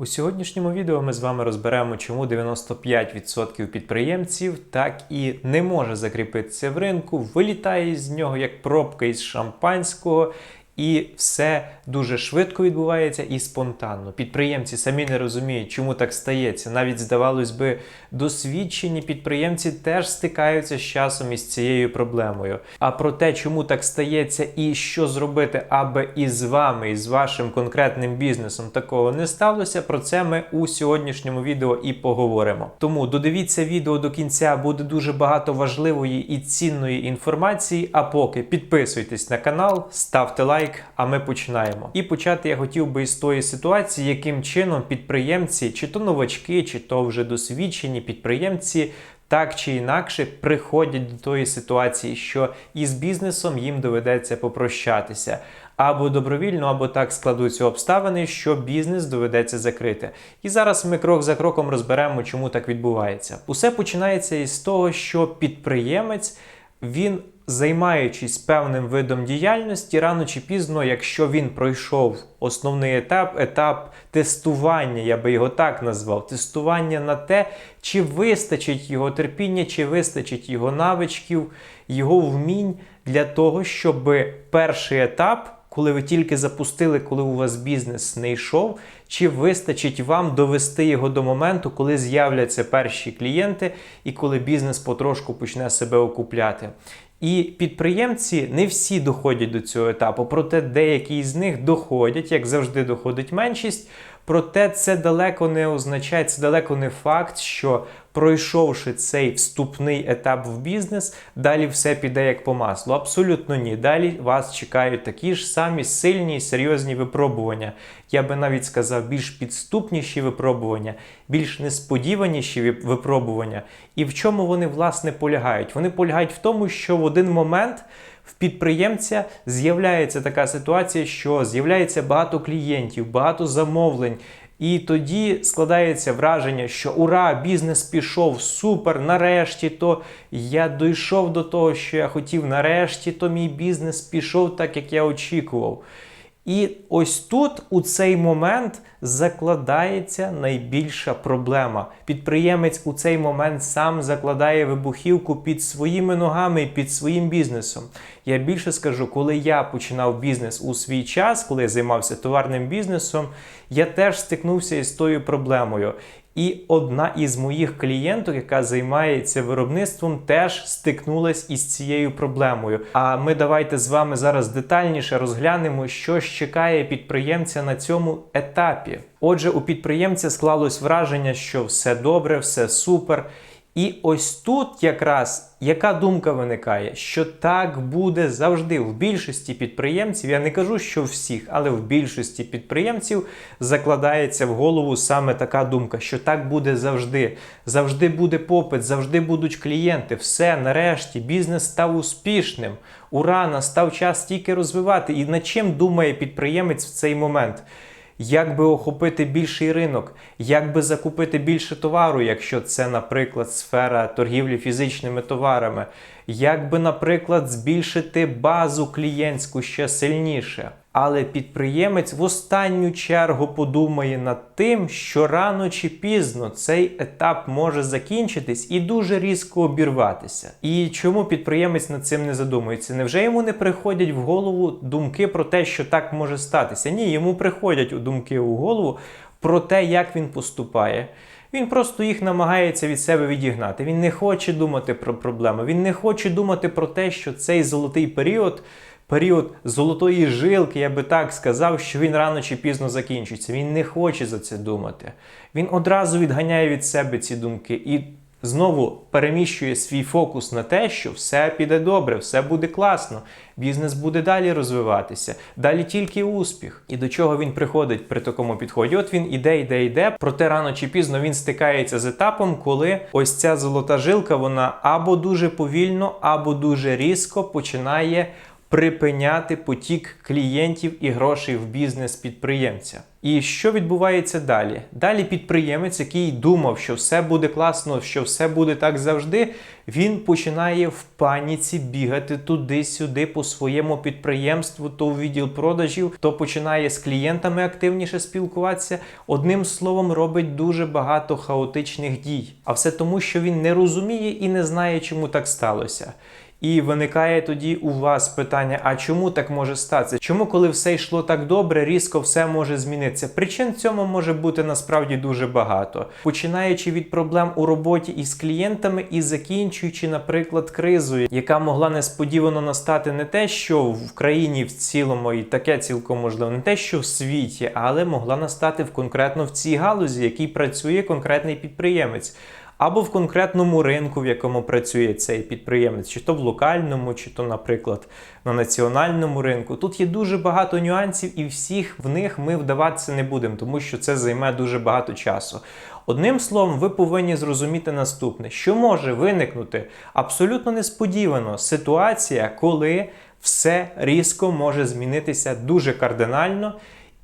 У сьогоднішньому відео ми з вами розберемо, чому 95% підприємців так і не може закріпитися в ринку, вилітає з нього як пробка із шампанського. І все дуже швидко відбувається і спонтанно. Підприємці самі не розуміють, чому так стається. Навіть здавалось би, досвідчені підприємці теж стикаються з часом із цією проблемою. А про те, чому так стається, і що зробити, аби із вами, і з вашим конкретним бізнесом такого не сталося, про це ми у сьогоднішньому відео і поговоримо. Тому додивіться відео до кінця, буде дуже багато важливої і цінної інформації. А поки підписуйтесь на канал, ставте лайк, а ми починаємо. І почати я хотів би із тої ситуації, яким чином підприємці, чи то новачки, чи то вже досвідчені підприємці. Так чи інакше приходять до тої ситуації, що із бізнесом їм доведеться попрощатися. Або добровільно, або так складуться обставини, що бізнес доведеться закрити. І зараз ми крок за кроком розберемо, чому так відбувається. Усе починається із того, що підприємець він. Займаючись певним видом діяльності, рано чи пізно, якщо він пройшов основний етап, етап тестування, я би його так назвав, тестування на те, чи вистачить його терпіння, чи вистачить його навичків, його вмінь для того, щоб перший етап коли ви тільки запустили, коли у вас бізнес не йшов, чи вистачить вам довести його до моменту, коли з'являться перші клієнти і коли бізнес потрошку почне себе окупляти. І підприємці не всі доходять до цього етапу, проте деякі з них доходять, як завжди, доходить меншість. Проте це далеко не означає, це далеко не факт, що пройшовши цей вступний етап в бізнес, далі все піде як по маслу. Абсолютно ні. Далі вас чекають такі ж самі сильні і серйозні випробування. Я би навіть сказав, більш підступніші випробування, більш несподіваніші випробування. І в чому вони власне полягають? Вони полягають в тому, що в один момент в підприємця з'являється така ситуація, що з'являється багато клієнтів, багато замовлень. І тоді складається враження, що ура, бізнес пішов супер, нарешті то я дійшов до того, що я хотів, нарешті то мій бізнес пішов так, як я очікував. І ось тут, у цей момент, закладається найбільша проблема. Підприємець у цей момент сам закладає вибухівку під своїми ногами і під своїм бізнесом. Я більше скажу, коли я починав бізнес у свій час, коли я займався товарним бізнесом, я теж стикнувся із тою проблемою. І одна із моїх клієнток, яка займається виробництвом, теж стикнулась із цією проблемою. А ми давайте з вами зараз детальніше розглянемо, що ж чекає підприємця на цьому етапі. Отже, у підприємця склалось враження, що все добре, все супер. І ось тут якраз яка думка виникає, що так буде завжди в більшості підприємців. Я не кажу, що всіх, але в більшості підприємців закладається в голову саме така думка, що так буде завжди. Завжди буде попит, завжди будуть клієнти. Все, нарешті, бізнес став успішним. Ура, настав час тільки розвивати. І над чим думає підприємець в цей момент? Як би охопити більший ринок, як би закупити більше товару, якщо це, наприклад, сфера торгівлі фізичними товарами, як би, наприклад, збільшити базу клієнтську ще сильніше. Але підприємець в останню чергу подумає над тим, що рано чи пізно цей етап може закінчитись і дуже різко обірватися. І чому підприємець над цим не задумується? Невже йому не приходять в голову думки про те, що так може статися? Ні, йому приходять у думки у голову про те, як він поступає. Він просто їх намагається від себе відігнати. Він не хоче думати про проблеми. Він не хоче думати про те, що цей золотий період період золотої жилки, я би так сказав, що він рано чи пізно закінчиться. Він не хоче за це думати. Він одразу відганяє від себе ці думки і знову переміщує свій фокус на те, що все піде добре, все буде класно, бізнес буде далі розвиватися, далі тільки успіх. І до чого він приходить при такому підході? От він іде, іде, іде, проте рано чи пізно він стикається з етапом, коли ось ця золота жилка, вона або дуже повільно, або дуже різко починає припиняти потік клієнтів і грошей в бізнес підприємця. І що відбувається далі? Далі підприємець, який думав, що все буде класно, що все буде так завжди, він починає в паніці бігати туди-сюди по своєму підприємству, то в відділ продажів, то починає з клієнтами активніше спілкуватися. Одним словом, робить дуже багато хаотичних дій. А все тому, що він не розуміє і не знає, чому так сталося. І виникає тоді у вас питання: а чому так може статися? Чому, коли все йшло так добре, різко все може змінитися? Причин цьому може бути насправді дуже багато, починаючи від проблем у роботі із клієнтами і закінчуючи, наприклад, кризою, яка могла несподівано настати не те, що в країні в цілому, і таке цілком можливо, не те, що в світі, але могла настати в конкретно в цій галузі, який працює конкретний підприємець або в конкретному ринку, в якому працює цей підприємець, чи то в локальному, чи то, наприклад, на національному ринку. Тут є дуже багато нюансів, і всіх в них ми вдаватися не будемо, тому що це займе дуже багато часу. Одним словом, ви повинні зрозуміти наступне, що може виникнути абсолютно несподівано ситуація, коли все різко може змінитися дуже кардинально.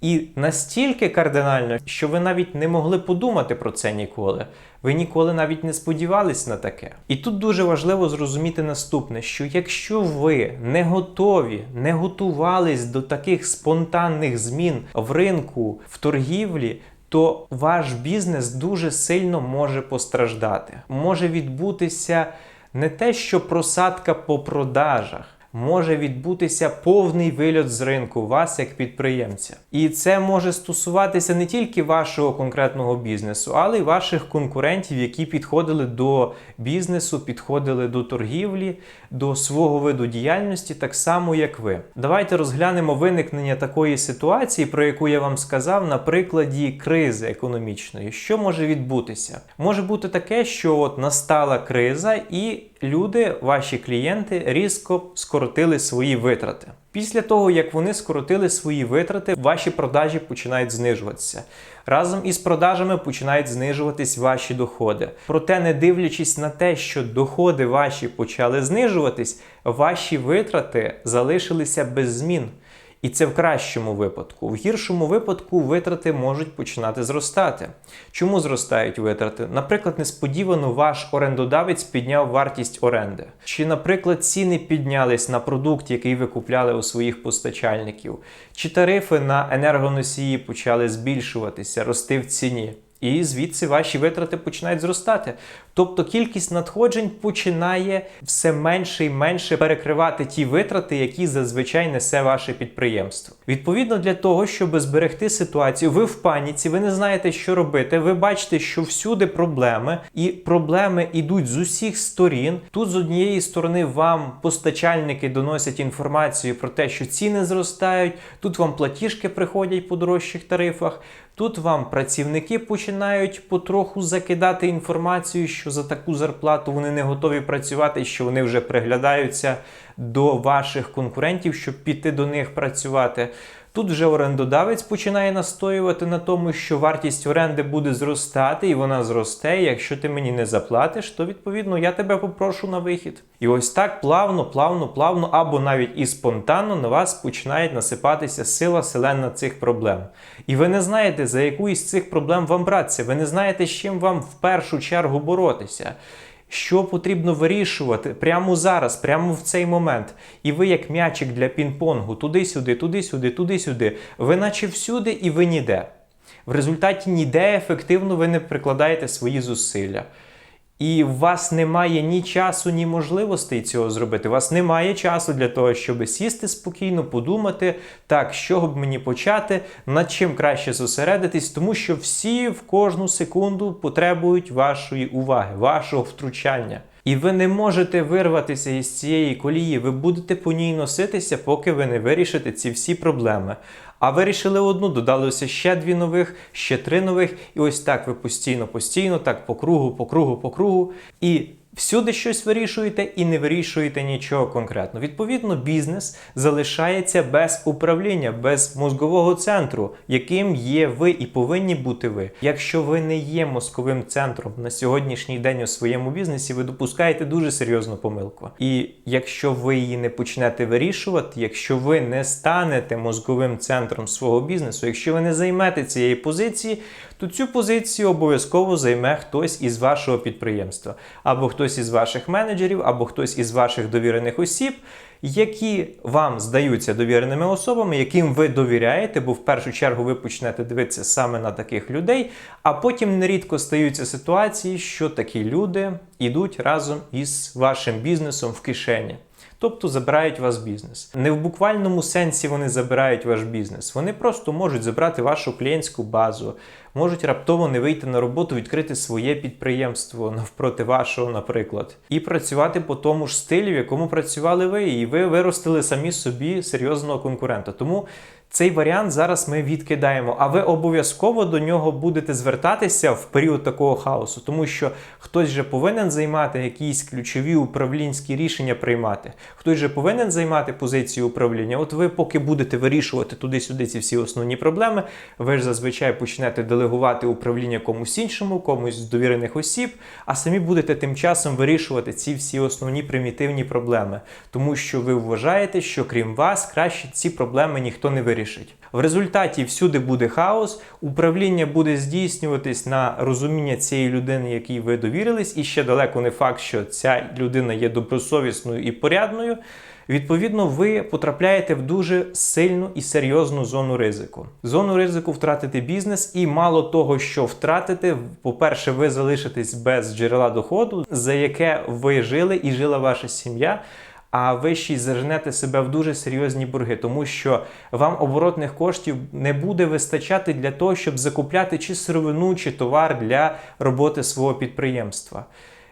І настільки кардинально, що ви навіть не могли подумати про це ніколи. Ви ніколи навіть не сподівались на таке. І тут дуже важливо зрозуміти наступне: що якщо ви не готові, не готувались до таких спонтанних змін в ринку, в торгівлі. То ваш бізнес дуже сильно може постраждати. Може відбутися не те, що просадка по продажах, може відбутися повний вильот з ринку вас як підприємця. І це може стосуватися не тільки вашого конкретного бізнесу, але й ваших конкурентів, які підходили до бізнесу, підходили до торгівлі, до свого виду діяльності, так само як ви. Давайте розглянемо виникнення такої ситуації, про яку я вам сказав, на прикладі кризи економічної. Що може відбутися? Може бути таке, що от настала криза і люди, ваші клієнти, різко скоротили свої витрати. Після того, як вони скоротили свої витрати, ваші продажі починають знижуватися. Разом із продажами починають знижуватись ваші доходи. Проте, не дивлячись на те, що доходи ваші почали знижуватись, ваші витрати залишилися без змін. І це в кращому випадку. В гіршому випадку витрати можуть починати зростати. Чому зростають витрати? Наприклад, несподівано ваш орендодавець підняв вартість оренди. Чи, наприклад, ціни піднялись на продукт, який ви купляли у своїх постачальників, чи тарифи на енергоносії почали збільшуватися, рости в ціні. І звідси ваші витрати починають зростати. Тобто кількість надходжень починає все менше і менше перекривати ті витрати, які зазвичай несе ваше підприємство. Відповідно для того, щоб зберегти ситуацію, ви в паніці, ви не знаєте, що робити. Ви бачите, що всюди проблеми, і проблеми йдуть з усіх сторін. Тут з однієї сторони вам постачальники доносять інформацію про те, що ціни зростають. Тут вам платіжки приходять по дорожчих тарифах. Тут вам працівники починають потроху закидати інформацію, що за таку зарплату вони не готові працювати, що вони вже приглядаються до ваших конкурентів, щоб піти до них працювати. Тут вже орендодавець починає настоювати на тому, що вартість оренди буде зростати, і вона зросте. І якщо ти мені не заплатиш, то відповідно я тебе попрошу на вихід. І ось так плавно, плавно, плавно, або навіть і спонтанно на вас починає насипатися сила селена цих проблем. І ви не знаєте, за яку із цих проблем вам братися. Ви не знаєте, з чим вам в першу чергу боротися що потрібно вирішувати прямо зараз, прямо в цей момент. І ви, як м'ячик для пінг-понгу, туди-сюди, туди-сюди, туди-сюди, ви наче всюди і ви ніде. В результаті ніде ефективно ви не прикладаєте свої зусилля. І у вас немає ні часу, ні можливостей цього зробити. У вас немає часу для того, щоб сісти спокійно, подумати, так, з чого б мені почати, над чим краще зосередитись, тому що всі в кожну секунду потребують вашої уваги, вашого втручання. І ви не можете вирватися із цієї колії, ви будете по ній носитися, поки ви не вирішите ці всі проблеми. А вирішили одну, додалося ще дві нових, ще три нових. І ось так ви постійно, постійно, так по кругу, по кругу, по кругу. І Всюди щось вирішуєте і не вирішуєте нічого конкретно. Відповідно, бізнес залишається без управління, без мозгового центру, яким є ви і повинні бути ви. Якщо ви не є мозковим центром на сьогоднішній день у своєму бізнесі, ви допускаєте дуже серйозну помилку. І якщо ви її не почнете вирішувати, якщо ви не станете мозговим центром свого бізнесу, якщо ви не займете цієї позиції, то цю позицію обов'язково займе хтось із вашого підприємства, або хтось із ваших менеджерів, або хтось із ваших довірених осіб, які вам здаються довіреними особами, яким ви довіряєте, бо в першу чергу ви почнете дивитися саме на таких людей, а потім нерідко стаються ситуації, що такі люди йдуть разом із вашим бізнесом в кишені. Тобто забирають вас бізнес. Не в буквальному сенсі вони забирають ваш бізнес. Вони просто можуть забрати вашу клієнтську базу, можуть раптово не вийти на роботу, відкрити своє підприємство навпроти вашого, наприклад, і працювати по тому ж стилі, в якому працювали ви, і ви виростили самі собі серйозного конкурента. Тому цей варіант зараз ми відкидаємо, а ви обов'язково до нього будете звертатися в період такого хаосу, тому що хтось же повинен займати якісь ключові управлінські рішення приймати, хтось же повинен займати позицію управління. От ви, поки будете вирішувати туди-сюди ці всі основні проблеми, ви ж зазвичай почнете делегувати управління комусь іншому, комусь з довірених осіб, а самі будете тим часом вирішувати ці всі основні примітивні проблеми, тому що ви вважаєте, що крім вас краще ці проблеми ніхто не вирішить. В результаті всюди буде хаос, управління буде здійснюватись на розуміння цієї людини, якій ви довірились, і ще далеко не факт, що ця людина є добросовісною і порядною. Відповідно, ви потрапляєте в дуже сильну і серйозну зону ризику. Зону ризику втратити бізнес, і мало того, що втратите, по-перше, ви залишитесь без джерела доходу, за яке ви жили і жила ваша сім'я а ви ще й заженете себе в дуже серйозні борги, тому що вам оборотних коштів не буде вистачати для того, щоб закупляти чи сировину, чи товар для роботи свого підприємства.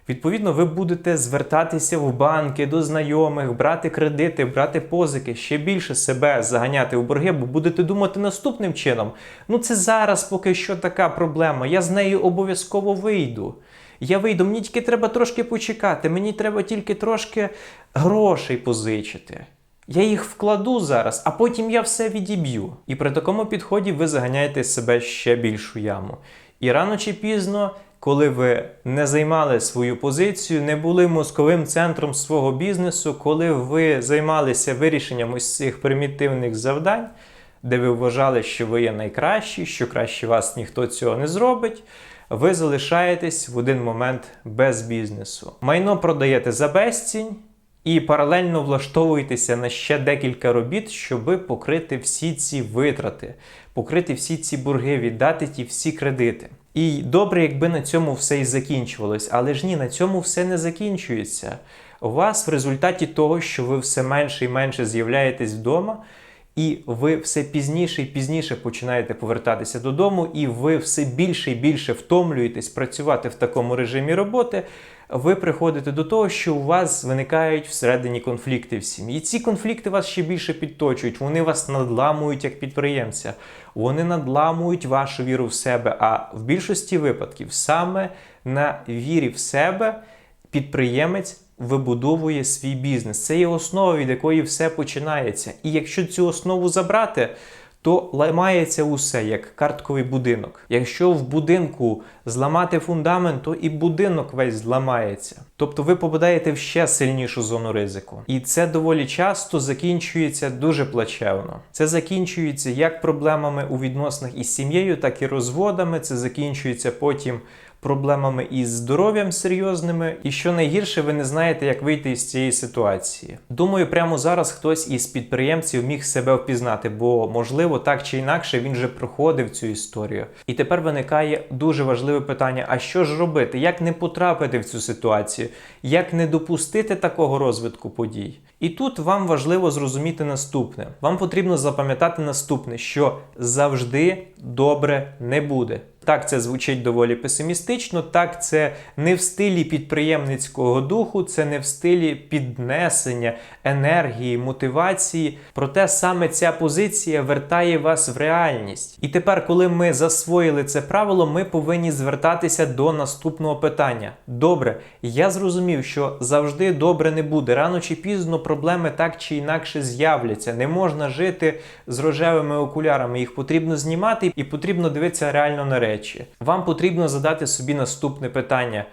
Відповідно, ви будете звертатися в банки до знайомих, брати кредити, брати позики, ще більше себе заганяти в борги, бо будете думати наступним чином: ну це зараз поки що така проблема, я з нею обов'язково вийду. Я вийду, мені тільки треба трошки почекати, мені треба тільки трошки грошей позичити. Я їх вкладу зараз, а потім я все відіб'ю. І при такому підході ви заганяєте себе ще більшу яму. І рано чи пізно, коли ви не займали свою позицію, не були мозковим центром свого бізнесу, коли ви займалися вирішенням ось цих примітивних завдань, де ви вважали, що ви є найкращі, що краще вас ніхто цього не зробить ви залишаєтесь в один момент без бізнесу. Майно продаєте за безцінь і паралельно влаштовуєтеся на ще декілька робіт, щоб покрити всі ці витрати, покрити всі ці борги, віддати ті всі кредити. І добре, якби на цьому все і закінчувалось, але ж ні, на цьому все не закінчується. У вас в результаті того, що ви все менше і менше з'являєтесь вдома. І ви все пізніше і пізніше починаєте повертатися додому, і ви все більше і більше втомлюєтесь працювати в такому режимі роботи. Ви приходите до того, що у вас виникають всередині конфлікти в сім'ї. І ці конфлікти вас ще більше підточують. Вони вас надламують як підприємця, вони надламують вашу віру в себе. А в більшості випадків саме на вірі в себе підприємець вибудовує свій бізнес. Це є основа, від якої все починається. І якщо цю основу забрати, то ламається усе як картковий будинок. Якщо в будинку зламати фундамент, то і будинок весь зламається. Тобто ви попадаєте в ще сильнішу зону ризику. І це доволі часто закінчується дуже плачевно. Це закінчується як проблемами у відносинах із сім'єю, так і розводами. Це закінчується потім проблемами із здоров'ям серйозними, і що найгірше, ви не знаєте, як вийти із цієї ситуації. Думаю, прямо зараз хтось із підприємців міг себе впізнати, бо, можливо, так чи інакше він вже проходив цю історію. І тепер виникає дуже важливе питання: а що ж робити? Як не потрапити в цю ситуацію? Як не допустити такого розвитку подій? І тут вам важливо зрозуміти наступне: вам потрібно запам'ятати наступне, що завжди добре не буде. Так, це звучить доволі песимістично. Так, це не в стилі підприємницького духу, це не в стилі піднесення енергії, мотивації. Проте саме ця позиція вертає вас в реальність. І тепер, коли ми засвоїли це правило, ми повинні звертатися до наступного питання. Добре, я зрозумів, що завжди добре не буде. Рано чи пізно проблеми так чи інакше з'являться. Не можна жити з рожевими окулярами. Їх потрібно знімати і потрібно дивитися реально на речі. Вам потрібно задати собі наступне питання.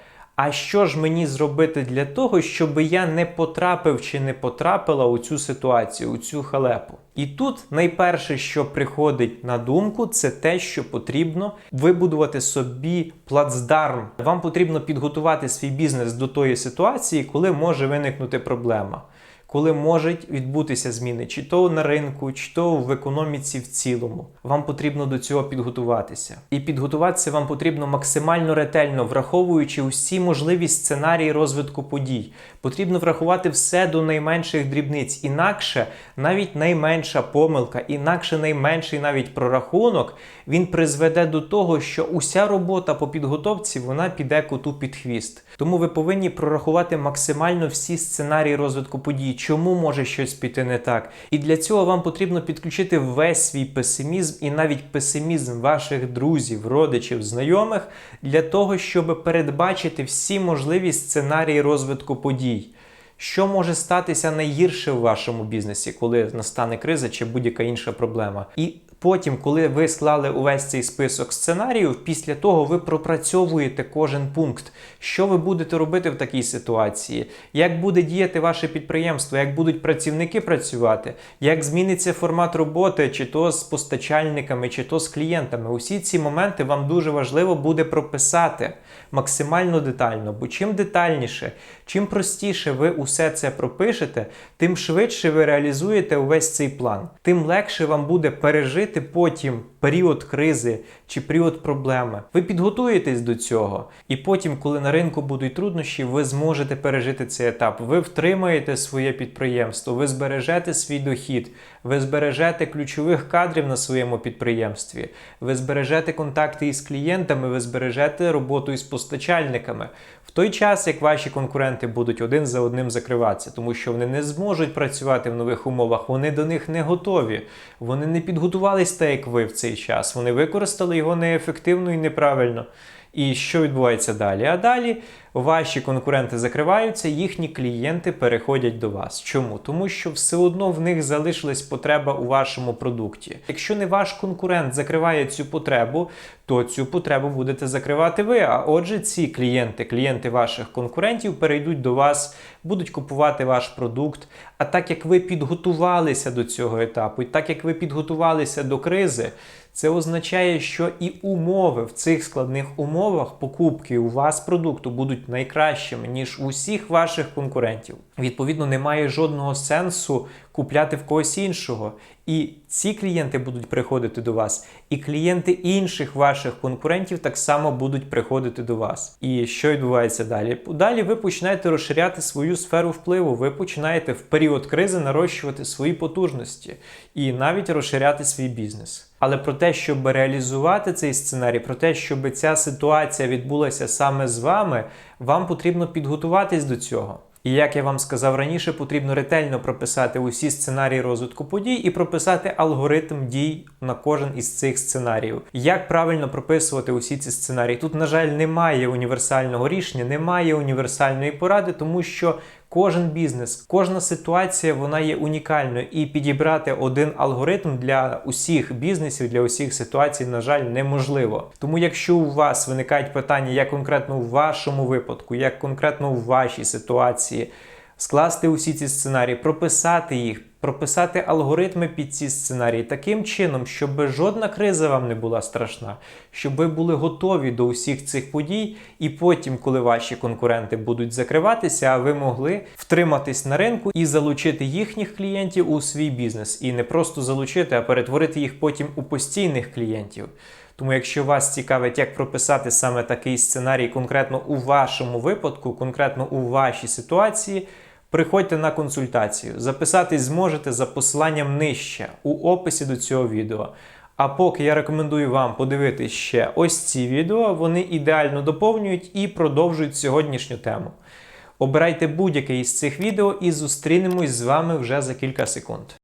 А що ж мені зробити для того, щоб я не потрапив чи не потрапила у цю ситуацію, у цю халепу? І тут найперше, що приходить на думку, це те, що потрібно вибудувати собі плацдарм. Вам потрібно підготувати свій бізнес до тої ситуації, коли може виникнути проблема коли можуть відбутися зміни, чи то на ринку, чи то в економіці в цілому. Вам потрібно до цього підготуватися. І підготуватися вам потрібно максимально ретельно, враховуючи усі можливі сценарії розвитку подій. Потрібно врахувати все до найменших дрібниць. Інакше навіть найменша помилка, інакше найменший навіть прорахунок, він призведе до того, що уся робота по підготовці вона піде коту під хвіст. Тому ви повинні прорахувати максимально всі сценарії розвитку подій чому може щось піти не так. І для цього вам потрібно підключити весь свій песимізм і навіть песимізм ваших друзів, родичів, знайомих для того, щоб передбачити всі можливі сценарії розвитку подій. Що може статися найгірше в вашому бізнесі, коли настане криза чи будь-яка інша проблема? І Потім, коли ви склали увесь цей список сценаріїв, після того ви пропрацьовуєте кожен пункт, що ви будете робити в такій ситуації, як буде діяти ваше підприємство, як будуть працівники працювати, як зміниться формат роботи, чи то з постачальниками, чи то з клієнтами. Усі ці моменти вам дуже важливо буде прописати максимально детально. Бо чим детальніше, чим простіше ви усе це пропишете, тим швидше ви реалізуєте увесь цей план, тим легше вам буде пережити потім період кризи чи період проблеми. Ви підготуєтесь до цього, і потім, коли на ринку будуть труднощі, ви зможете пережити цей етап. Ви втримаєте своє підприємство, ви збережете свій дохід, ви збережете ключових кадрів на своєму підприємстві, ви збережете контакти із клієнтами, ви збережете роботу із постачальниками. В той час, як ваші конкуренти будуть один за одним закриватися, тому що вони не зможуть працювати в нових умовах, вони до них не готові, вони не підготувались так, як ви в цей час. Вони використали його неефективно і неправильно. І що відбувається далі? А далі ваші конкуренти закриваються, їхні клієнти переходять до вас. Чому? Тому що все одно в них залишилась потреба у вашому продукті. Якщо не ваш конкурент закриває цю потребу, то цю потребу будете закривати ви. А отже, ці клієнти, клієнти ваших конкурентів перейдуть до вас, будуть купувати ваш продукт. А так як ви підготувалися до цього етапу, і так як ви підготувалися до кризи. Це означає, що і умови в цих складних умовах покупки у вас продукту будуть найкращими, ніж у усіх ваших конкурентів. Відповідно, немає жодного сенсу купляти в когось іншого. І ці клієнти будуть приходити до вас, і клієнти інших ваших конкурентів так само будуть приходити до вас. І що відбувається далі? Далі ви починаєте розширяти свою сферу впливу, ви починаєте в період кризи нарощувати свої потужності і навіть розширяти свій бізнес. Але про те, щоб реалізувати цей сценарій, про те, щоб ця ситуація відбулася саме з вами, вам потрібно підготуватись до цього. І як я вам сказав раніше, потрібно ретельно прописати усі сценарії розвитку подій і прописати алгоритм дій на кожен із цих сценаріїв. Як правильно прописувати усі ці сценарії? Тут, на жаль, немає універсального рішення, немає універсальної поради, тому що Кожен бізнес, кожна ситуація вона є унікальною, і підібрати один алгоритм для усіх бізнесів, для усіх ситуацій, на жаль, неможливо. Тому, якщо у вас виникають питання, як конкретно у вашому випадку, як конкретно у вашій ситуації, скласти усі ці сценарії, прописати їх, прописати алгоритми під ці сценарії таким чином, щоб жодна криза вам не була страшна, щоб ви були готові до усіх цих подій, і потім, коли ваші конкуренти будуть закриватися, ви могли втриматись на ринку і залучити їхніх клієнтів у свій бізнес. І не просто залучити, а перетворити їх потім у постійних клієнтів. Тому, якщо вас цікавить, як прописати саме такий сценарій конкретно у вашому випадку, конкретно у вашій ситуації. Приходьте на консультацію. Записатись зможете за посиланням нижче у описі до цього відео. А поки я рекомендую вам подивитись ще ось ці відео, вони ідеально доповнюють і продовжують сьогоднішню тему. Обирайте будь-яке із цих відео і зустрінемось з вами вже за кілька секунд.